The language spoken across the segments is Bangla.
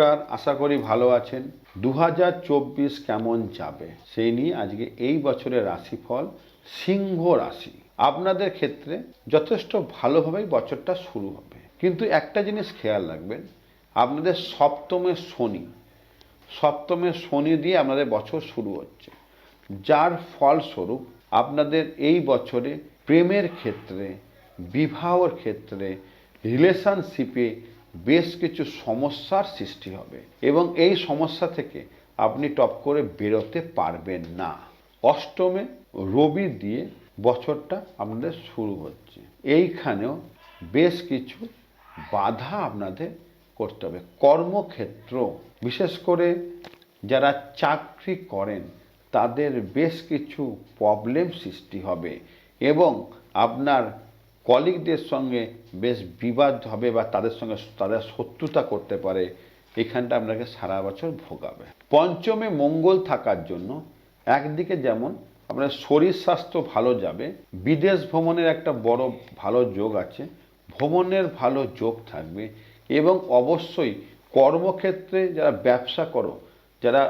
নমস্কার, আশা করি ভালো আছেন। দু হাজার চব্বিশ কেমন যাবে? সেই নিয়ে আজকে এই বছরের রাশিফল সিংহ রাশি। আপনাদের ক্ষেত্রে যথেষ্ট ভালোভাবেই বছরটা শুরু হবে। কিন্তু একটা জিনিস খেয়াল রাখবেন, আপনাদের সপ্তমে শনি। সপ্তমে শনি দিয়ে আপনাদের বছর শুরু হচ্ছে। যার ফলস্বরূপ আপনাদের এই বছরে প্রেমের ক্ষেত্রে, বিবাহর ক্ষেত্রে রিলেশনশিপে বেশ কিছু সমস্যার সৃষ্টি হবে এবং এই সমস্যা থেকে আপনি টপ করে বেরোতে পারবেন না। অষ্টমে রবি দিয়ে বছরটা আপনাদের শুরু হচ্ছে। এইখানেও বেশ কিছু বাধা আপনাদের করতে হবে। কর্মক্ষেত্র, বিশেষ করে যারা চাকরি করেন, তাদের বেশ কিছু প্রবলেম সৃষ্টি হবে এবং আপনার কলিগদের সঙ্গে বেশ বিবাদ হবে বা তাদের সঙ্গে তাদের শত্রুতা করতে পারে, এখানটা আপনাকে সারা বছর ভোগাবে। পঞ্চমে মঙ্গল থাকার জন্য একদিকে যেমন আপনার শরীর স্বাস্থ্য ভালো যাবে, বিদেশ ভ্রমণের একটা বড় ভালো যোগ আছে, ভ্রমণের ভালো যোগ থাকবে এবং অবশ্যই কর্মক্ষেত্রে যারা ব্যবসা করো, যারা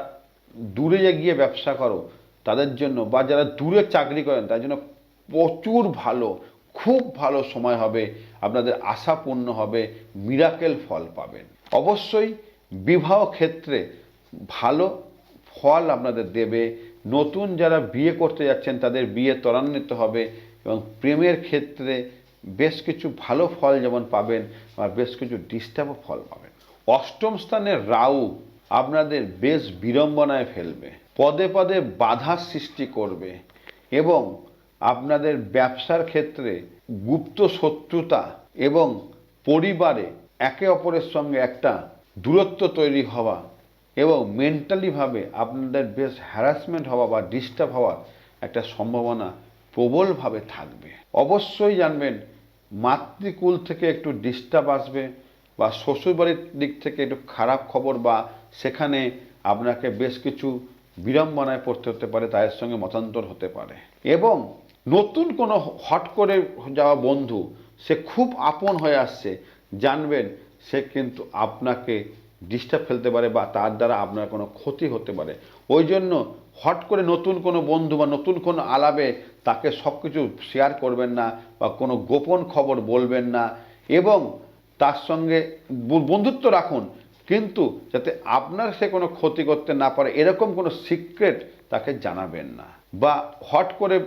দূরে গিয়ে ব্যবসা করো, তাদের জন্য বা যারা দূরে চাকরি করেন, তার জন্য প্রচুর ভালো খুব ভালো সময় হবে, আপনাদের আশাপূর্ণ হবে মিরাকেল ফল পাবেন। অবশ্যই বিবাহ ক্ষেত্রে ভালো ফল আপনাদের দেবে। নতুন যারা বিয়ে করতে যাচ্ছেন, তাদের বিয়ে ত্বরান্বিত হবে এবং প্রেমের ক্ষেত্রে বেশ কিছু ভালো ফল যেমন পাবেন, আর বেশ কিছু ডিস্টার্বও ফল পাবেন। অষ্টম স্থানে রাউ আপনাদের বেশ বিড়ম্বনায় ফেলবে। পদে পদে বাধার সৃষ্টি করবে এবং আপনাদের ব্যবসার ক্ষেত্রে গুপ্ত শত্রুতা এবং পরিবারে একে অপরের সঙ্গে একটা দূরত্ব তৈরি হওয়া এবং মেন্টালিভাবে আপনাদের বেশ হ্যারাসমেন্ট হওয়া বা ডিস্টার্ব হওয়ার একটা সম্ভাবনা প্রবলভাবে থাকবে। অবশ্যই জানবেন, মাতৃকুল থেকে একটু ডিস্টার্ব আসবে বা শ্বশুরবাড়ির দিক থেকে একটু খারাপ খবর বা সেখানে আপনাকে বেশ কিছু বিড়ম্বনায় পড়তে হতে পারে, তাদের সঙ্গে মতান্তর হতে পারে। এবং নতুন কোনো হট করে যাওয়া বন্ধু, সে খুব আপন হয়ে আসছে, জানবেন সে কিন্তু আপনাকে ডিস্টার্ব ফেলতে পারে বা তার দ্বারা আপনার কোনো ক্ষতি হতে পারে। ওই জন্য হট করে নতুন কোনো বন্ধু বা নতুন কোনো আলাপে তাকে সব কিছু শেয়ার করবেন না বা কোনো গোপন খবর বলবেন না এবং তার সঙ্গে বন্ধুত্ব রাখুন। কিন্তু যাতে আপনার সে কোনো ক্ষতি করতে না পারে, এরকম কোনো সিক্রেট তাকে জানাবেন না। বা হট করে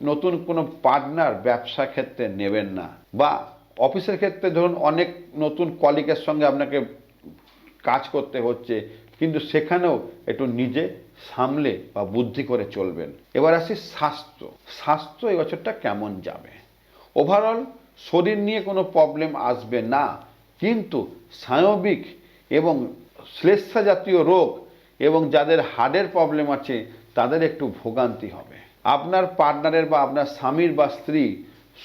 নতুন কোনো পার্টনার ব্যবসা ক্ষেত্রে নেবেন না। বা অফিসের ক্ষেত্রে ধরুন অনেক নতুন কলিগের সঙ্গে আপনাকে কাজ করতে হচ্ছে, কিন্তু সেখানেও একটু নিজে সামলে বা বুদ্ধি করে চলবেন। এবার আসি স্বাস্থ্য। স্বাস্থ্য এই বছরটা কেমন যাবে? ওভারঅল শরীর নিয়ে কোনো প্রবলেম আসবে না, কিন্তু স্নায়বিক এবং শ্লেষ্মা জাতীয় রোগ এবং যাদের হার্টের প্রবলেম আছে, তাদের একটু ভোগান্তি হবে। আপনার পার্টনারের বা আপনার স্বামীর বা স্ত্রী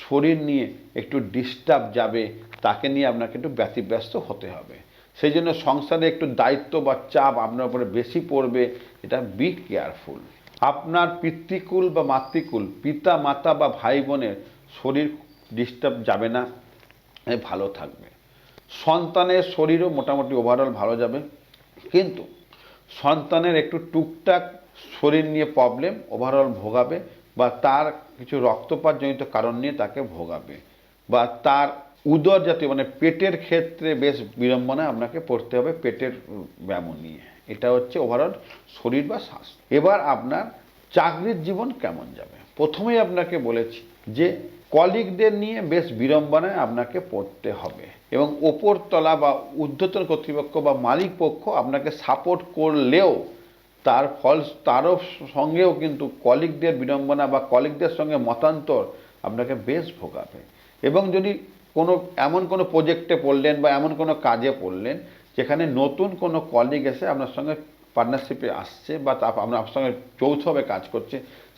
শরীর নিয়ে একটু ডিস্টার্ব যাবে, তাকে নিয়ে আপনাকে একটু ব্যতিব্যস্ত হতে হবে। সেই জন্য সংসারে একটু দায়িত্ব বা চাপ আপনার উপরে বেশি পড়বে, এটা বি কেয়ারফুল আপনার পিতৃকুল বা মাতৃকুল, পিতা, মাতা বা ভাই বোনের শরীর ডিস্টার্ব যাবে না ভালো থাকবে। সন্তানের শরীরও মোটামুটি ওভারঅল ভালো যাবে, কিন্তু সন্তানের একটু টুকটাক শরীর নিয়ে প্রবলেম ওভারঅল ভোগাবে বা তার কিছু রক্তপাতজনিত কারণ নিয়ে তাকে ভোগাবে বা তার উদর জাতীয় মানে পেটের ক্ষেত্রে বেশ বিড়ম্বনা আপনাকে পড়তে হবে পেটের ব্যায়াম নিয়ে। এটা হচ্ছে ওভারঅল শরীর বা শ্বাস এবার আপনার চাকরির জীবন কেমন যাবে? প্রথমেই আপনাকে বলেছি যে কলিগদের নিয়ে বেশ বিড়ম্বনায় আপনাকে পড়তে হবে এবং ওপরতলা বা ঊর্ধ্বতন কর্তৃপক্ষ বা মালিক পক্ষ আপনাকে সাপোর্ট করলেও তার ফল, তারও সঙ্গেও কিন্তু কলিগদের বিড়ম্বনা বা কলিগদের সঙ্গে মতান্তর আপনাকে বেশ ভোগাবে। এবং যদি কোনো, এমন কোনো প্রজেক্টে পড়লেন বা এমন কোনো কাজে পড়লেন, যেখানে নতুন কোনো কলিগ এসে আপনার সঙ্গে পার্টনারশিপে আসছে বা তা আপনার সঙ্গে যৌথভাবে কাজ করছে,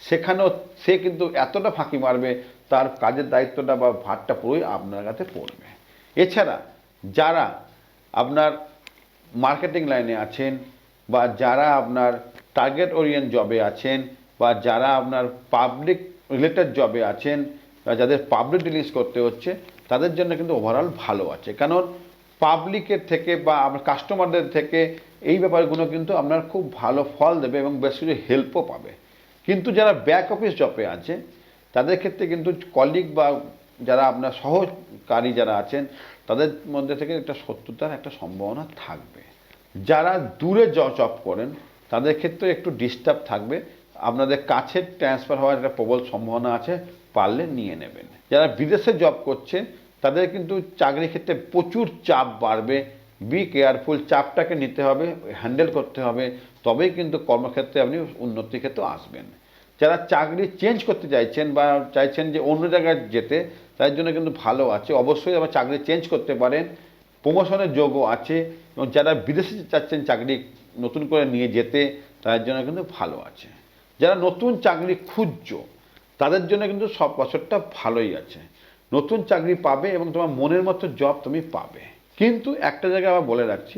সেখানেও সে কিন্তু এতটা ফাঁকি মারবে, তার কাজের দায়িত্বটা বা ভারটা পুরোই আপনার কাছে পড়বে। এছাড়া যারা আপনার মার্কেটিং লাইনে আছেন বা যারা আপনার টার্গেট ওরিয়েন্ট জবে আছেন বা যারা আপনার পাবলিক রিলেটেড জবে আছেন বা যাদের পাবলিক ডিলিংস করতে হচ্ছে, তাদের জন্য কিন্তু ওভারঅল ভালো আছে। কারণ পাবলিকের থেকে বা আপনার কাস্টমারদের থেকে এই ব্যাপারগুলো কিন্তু আপনার খুব ভালো ফল দেবে এবং বেশ কিছু হেল্পও পাবে। কিন্তু যারা ব্যাক অফিস জবে আছে, তাদের ক্ষেত্রে কিন্তু কলিগ বা যারা আপনার সহকারী যারা আছেন, তাদের মধ্যে থেকে একটা শত্রুতার একটা সম্ভাবনা থাকবে। যারা দূরে জব করেন, তাদের ক্ষেত্রে একটু ডিস্টার্ব থাকবে। আপনাদের কাছে ট্রান্সফার হওয়ার একটা প্রবল সম্ভাবনা আছে, পারলে নিয়ে নেবেন। যারা বিদেশে জব করছে তাদের কিন্তু চাকরির ক্ষেত্রে প্রচুর চাপ বাড়বে। বি কেয়ারফুল চাপটাকে নিতে হবে হ্যান্ডেল করতে হবে। তবেই কিন্তু কর্মক্ষেত্রে আপনি উন্নতির ক্ষেত্রে আসবেন। যারা চাকরি চেঞ্জ করতে চাইছেন বা চাইছেন যে অন্য জায়গায় যেতে তার জন্য কিন্তু ভালো আছে। অবশ্যই আবার চাকরি চেঞ্জ করতে পারেন। প্রমোশনের যোগও আছে এবং যারা বিদেশে চাচ্ছেন চাকরি নতুন করে নিয়ে যেতে, তাদের জন্য কিন্তু ভালো আছে। যারা নতুন চাকরি খুঁজছো, তাদের জন্য কিন্তু সব বছরটা ভালোই আছে। নতুন চাকরি পাবে এবং তোমার মনের মতো জব তুমি পাবে। কিন্তু একটা জায়গায় আবার বলে রাখছি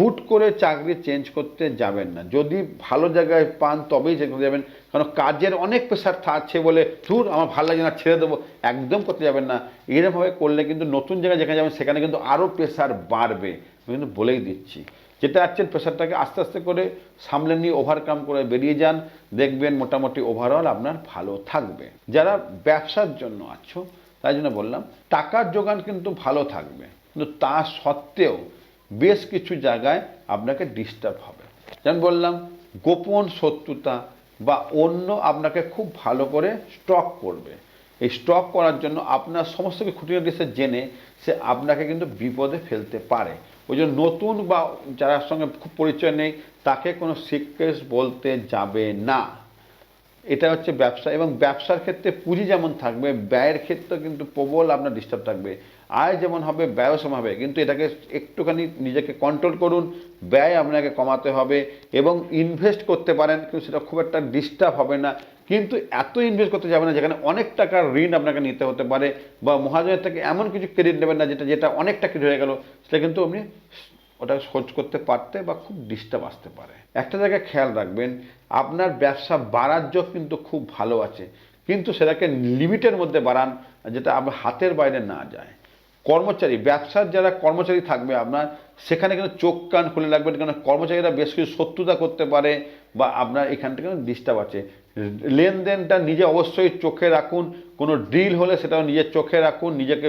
হুট করে চাকরি চেঞ্জ করতে যাবেন না। যদি ভালো জায়গায় পান তবেই চেঞ্জ করতে যাবেন। কারণ কাজের অনেক প্রেশার থাকছে বলে, ধুর, আমার ভালো লাগে না, ছেড়ে দেবো, একদম করতে যাবেন না। এরকমভাবে করলে কিন্তু নতুন জায়গায় যেখানে যাবেন, সেখানে কিন্তু আরও প্রেশার বাড়বে। আমি কিন্তু বলেই দিচ্ছি। যেটা আছেন প্রেশারটাকে আস্তে আস্তে করে সামলে নিয়ে ওভারকাম করে বেরিয়ে যান। দেখবেন মোটামুটি ওভারঅল আপনার ভালো থাকবে। যারা ব্যবসার জন্য আছো, তাই জন্য বললাম, টাকার যোগান কিন্তু ভালো থাকবে। কিন্তু তা সত্ত্বেও বেশ কিছু জায়গায় আপনাকে ডিস্টার্ব হবে। যেমন বললাম, গোপন শত্রুতা বা অন্য আপনাকে খুব ভালো করে স্টক করবে। এই স্টক করার জন্য আপনার সমস্ত কিছু খুঁটিনাটি সে জেনে সে আপনাকে কিন্তু বিপদে ফেলতে পারে। ওই জন্য নতুন বা যার সঙ্গে খুব পরিচয় নেই, তাকে কোনো সিক্রেটস বলতে যাবে না। এটা হচ্ছে ব্যবসা এবং ব্যবসার ক্ষেত্রে পুঁজি যেমন থাকবে, ব্যয়ের ক্ষেত্রে কিন্তু প্রবল আপনার ডিস্টার্ব থাকবে। আয় যেমন হবে, ব্যয়ও সম হবে। কিন্তু এটাকে একটুখানি নিজেকে কন্ট্রোল করুন, ব্যয় আপনাকে কমাতে হবে এবং ইনভেস্ট করতে পারেন, কিন্তু সেটা খুব একটা ডিস্টার্ব হবে না। কিন্তু এত ইনভেস্ট করতে যাবে না, যেখানে অনেক টাকার ঋণ আপনাকে নিতে হতে পারে বা মহাজনের থেকে এমন কিছু ক্রেডিট নেবেন না, যেটা যেটা অনেক টাকা হয়ে গেল, সেটা কিন্তু আপনি ওটা খোঁজ করতে পারতে বা খুব ডিস্টার্ব আসতে পারে। একটা জায়গায় খেয়াল রাখবেন, আপনার ব্যবসা বাড়ার যোগ কিন্তু খুব ভালো আছে। কিন্তু সেটাকে লিমিটের মধ্যে বাড়ান, যেটা আপনার হাতের বাইরে না যায়। কর্মচারী, ব্যবসার যারা কর্মচারী থাকবে আপনার, সেখানে কিন্তু চোখ কান খুলে রাখবেন কারণ কর্মচারীরা বেশ কিছু শত্রুতা করতে পারে বা আপনার এখান থেকে ডিস্টার্ব আছে। লেনদেনটা নিজে অবশ্যই চোখে রাখুন, কোনো ডিল হলে সেটাও নিজের চোখে রাখুন, নিজেকে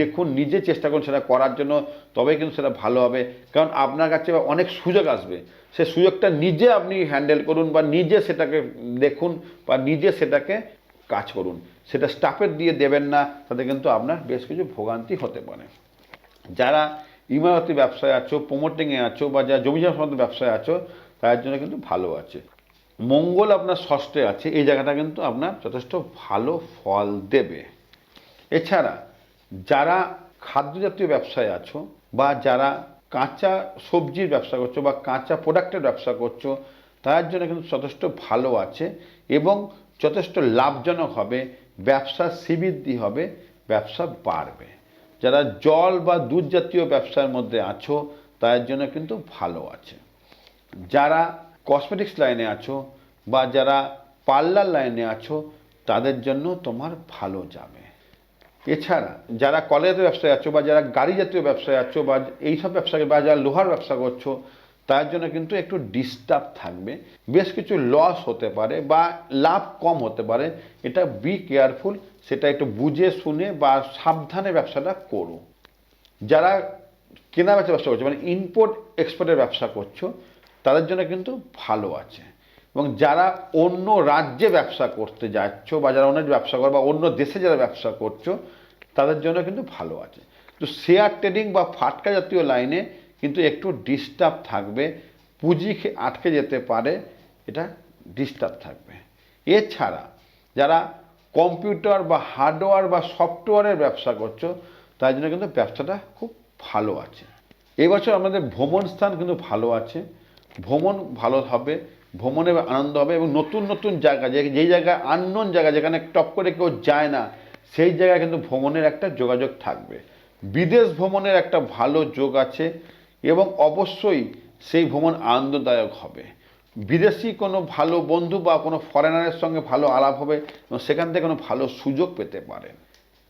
দেখুন, নিজে চেষ্টা করুন সেটা করার জন্য, তবেই কিন্তু সেটা ভালো হবে। কারণ আপনার কাছে অনেক সুযোগ আসবে। সে সুযোগটা নিজে আপনি হ্যান্ডেল করুন বা নিজে সেটাকে দেখুন বা নিজে সেটাকে কাজ করুন। সেটা স্টাফের দিয়ে দেবেন না, তাতে কিন্তু আপনার বেশ কিছু ভোগান্তি হতে পারে। যারা ইমারতি ব্যবসায় আছো প্রমোটিংয়ে আছো বা যারা জমি সংক্রান্ত ব্যবসায় আছো তার জন্য কিন্তু ভালো আছে। মঙ্গল আপনার ষষ্ঠে আছে, এই জায়গাটা কিন্তু আপনার যথেষ্ট ভালো ফল দেবে। এছাড়া যারা খাদ্য জাতীয় ব্যবসায় আছো বা যারা কাঁচা সবজির ব্যবসা করছ বা কাঁচা প্রোডাক্টের ব্যবসা করছ তার জন্য কিন্তু যথেষ্ট ভালো আছে এবং যথেষ্ট লাভজনক হবে ব্যবসা শ্রীবৃদ্ধি হবে, ব্যবসা বাড়বে। যারা জল বা দুধ জাতীয় ব্যবসার মধ্যে আছো, তাদের জন্য কিন্তু ভালো আছে। যারা কসমেটিক্স লাইনে আছো বা যারা পার্লার লাইনে আছো, তাদের জন্য তোমার ভালো যাবে। এছাড়া যারা কলেজের ব্যবসায় আছো বা যারা গাড়ি জাতীয় ব্যবসায় আছো বা এইসব ব্যবসাকে বা যারা লোহার ব্যবসা করছ তার জন্য কিন্তু একটু ডিস্টার্ব থাকবে। বেশ কিছু লস হতে পারে বা লাভ কম হতে পারে। এটা বি কেয়ারফুল সেটা একটু বুঝে শুনে বা সাবধানে ব্যবসাটা করো। যারা কেনা বেচা ব্যবসা করছ মানে ইম্পোর্ট এক্সপোর্টের ব্যবসা করছ, তাদের জন্য কিন্তু ভালো আছে। এবং যারা অন্য রাজ্যে ব্যবসা করতে যাচ্ছ বা যারা অন্য ব্যবসা করো বা অন্য দেশে যারা ব্যবসা করছ, তাদের জন্য কিন্তু ভালো আছে। তো শেয়ার ট্রেডিং বা ফাটকা জাতীয় লাইনে কিন্তু একটু ডিস্টার্ব থাকবে, পুঁজি আটকে যেতে পারে, এটা ডিস্টার্ব থাকবে। এছাড়া যারা কম্পিউটার বা হার্ডওয়্যার বা সফটওয়্যারের ব্যবসা করছ, তার জন্য কিন্তু ব্যবসাটা খুব ভালো আছে। এবছর আমাদের ভ্রমণ স্থান কিন্তু ভালো আছে। ভ্রমণ ভালো হবে, ভ্রমণে আনন্দ হবে এবং নতুন নতুন জায়গা, যে, যেই জায়গায় আননোন জায়গা, যেখানে টপ করে কেউ যায় না, সেই জায়গায় কিন্তু ভ্রমণের একটা যোগাযোগ থাকবে। বিদেশ ভ্রমণের একটা ভালো যোগ আছে। এবং অবশ্যই সেই ভ্রমণ আনন্দদায়ক হবে। বিদেশি কোনো ভালো বন্ধু বা কোনো ফরেনারের সঙ্গে ভালো আলাপ হবে এবং সেখান থেকে কোনো ভালো সুযোগ পেতে পারেন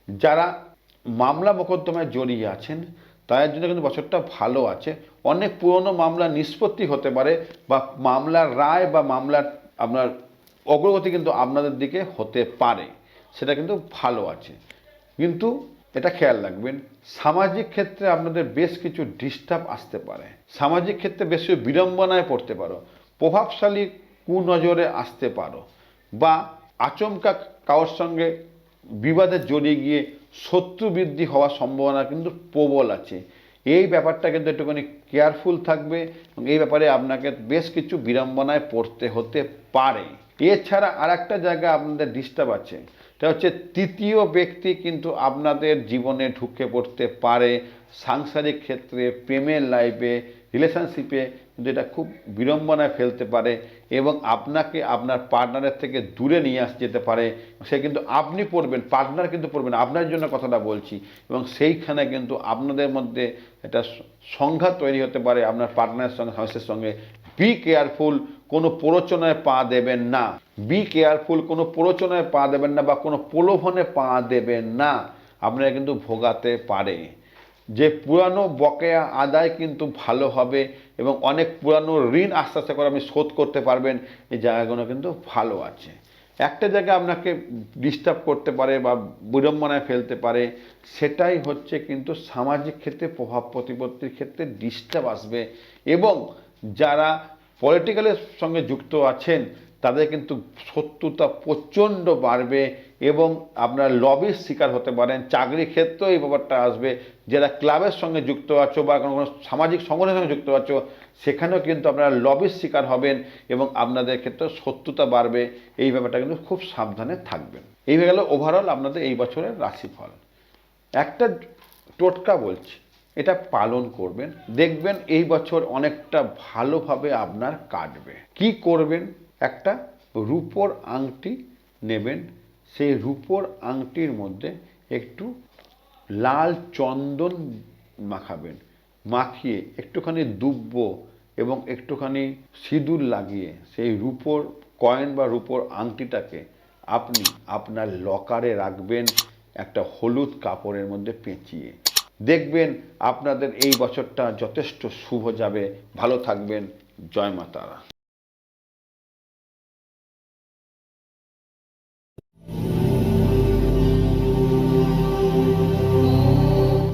যারা মামলা মোকদ্দমায় জড়িয়ে আছেন, তাদের জন্য কিন্তু বছরটা ভালো আছে। অনেক পুরনো মামলা নিষ্পত্তি হতে পারে বা মামলার রায় বা মামলার আপনার অগ্রগতি কিন্তু আপনাদের দিকে হতে পারে। সেটা কিন্তু ভালো আছে। কিন্তু এটা খেয়াল রাখবেন, সামাজিক ক্ষেত্রে আপনাদের বেশ কিছু ডিস্টার্ব আসতে পারে। সামাজিক ক্ষেত্রে বেশ কিছু বিড়ম্বনায় পড়তে পারো, প্রভাবশালী কুনজরে আসতে পারো বা আচমকা কারোর সঙ্গে বিবাদে জড়িয়ে গিয়ে শত্রু বৃদ্ধি হওয়ার সম্ভাবনা কিন্তু প্রবল আছে। এই ব্যাপারটা কিন্তু একটুখানি কেয়ারফুল থাকবে এবং এই ব্যাপারে আপনাকে বেশ কিছু বিড়ম্বনায় পড়তে হতে পারে। এছাড়া আর একটা জায়গা আপনাদের ডিস্টার্ব আছে। এটা হচ্ছে তৃতীয় ব্যক্তি কিন্তু আপনাদের জীবনে ঢুকে পড়তে পারে সাংসারিক ক্ষেত্রে, প্রেমের লাইফে রিলেশনশিপে কিন্তু এটা খুব বিড়ম্বনায় ফেলতে পারে এবং আপনাকে আপনার পার্টনারের থেকে দূরে নিয়ে আস যেতে পারে। সে কিন্তু আপনি পড়বেন পার্টনার কিন্তু পড়বেন। আপনার জন্য কথাটা বলছি। এবং সেইখানে কিন্তু আপনাদের মধ্যে একটা সংঘাত তৈরি হতে পারে আপনার পার্টনারের সঙ্গে হাউসের সঙ্গে। বি কেয়ারফুল কোনো প্ররোচনায় পা দেবেন না। বি কেয়ারফুল কোনো প্ররোচনায় পা দেবেন না বা কোনো প্রলোভনে পা দেবেন না। আপনারা কিন্তু ভোগাতে পারে। যে পুরানো বকেয়া আদায় কিন্তু ভালো হবে এবং অনেক পুরানো ঋণ আস্তে আস্তে করে আপনি শোধ করতে পারবেন, এই জায়গাগুলো কিন্তু ভালো আছে। একটা জায়গা আপনাকে ডিস্টার্ব করতে পারে বা বিড়ম্বনায় ফেলতে পারে, সেটাই হচ্ছে কিন্তু সামাজিক ক্ষেত্রে, প্রভাব প্রতিপত্তির ক্ষেত্রে ডিস্টার্ব আসবে এবং যারা পলিটিক্যালের সঙ্গে যুক্ত আছেন তাদের কিন্তু শত্রুতা প্রচণ্ড বাড়বে এবং আপনার লবির শিকার হতে পারেন চাকরি ক্ষেত্রেও এই ব্যাপারটা আসবে। যারা ক্লাবের সঙ্গে যুক্ত আছো বা কোনো কোনো সামাজিক সংগঠনের সঙ্গে যুক্ত আছো, সেখানেও কিন্তু আপনারা লবির শিকার হবেন এবং আপনাদের ক্ষেত্রে শত্রুতা বাড়বে। এই ব্যাপারটা কিন্তু খুব সাবধানে থাকবেন। এই হয়ে গেল ওভারঅল আপনাদের এই বছরের রাশিফল। একটা টোটকা বলছি, এটা পালন করবেন। দেখবেন এই বছর অনেকটা ভালোভাবে আপনার কাটবে। কি করবেন? একটা রূপোর আংটি নেবেন। সেই রূপোর আংটির মধ্যে একটু লাল চন্দন মাখাবেন। মাখিয়ে একটুখানি দুব্ব এবং একটুখানি সিঁদুর লাগিয়ে সেই রূপোর কয়েন বা রূপোর আংটিটাকে আপনি আপনার লকারে রাখবেন একটা হলুদ কাপড়ের মধ্যে পেঁচিয়ে। দেখবেন আপনাদের এই বছরটা যথেষ্ট শুভ যাবে। ভালো থাকবেন। জয় মা তারা।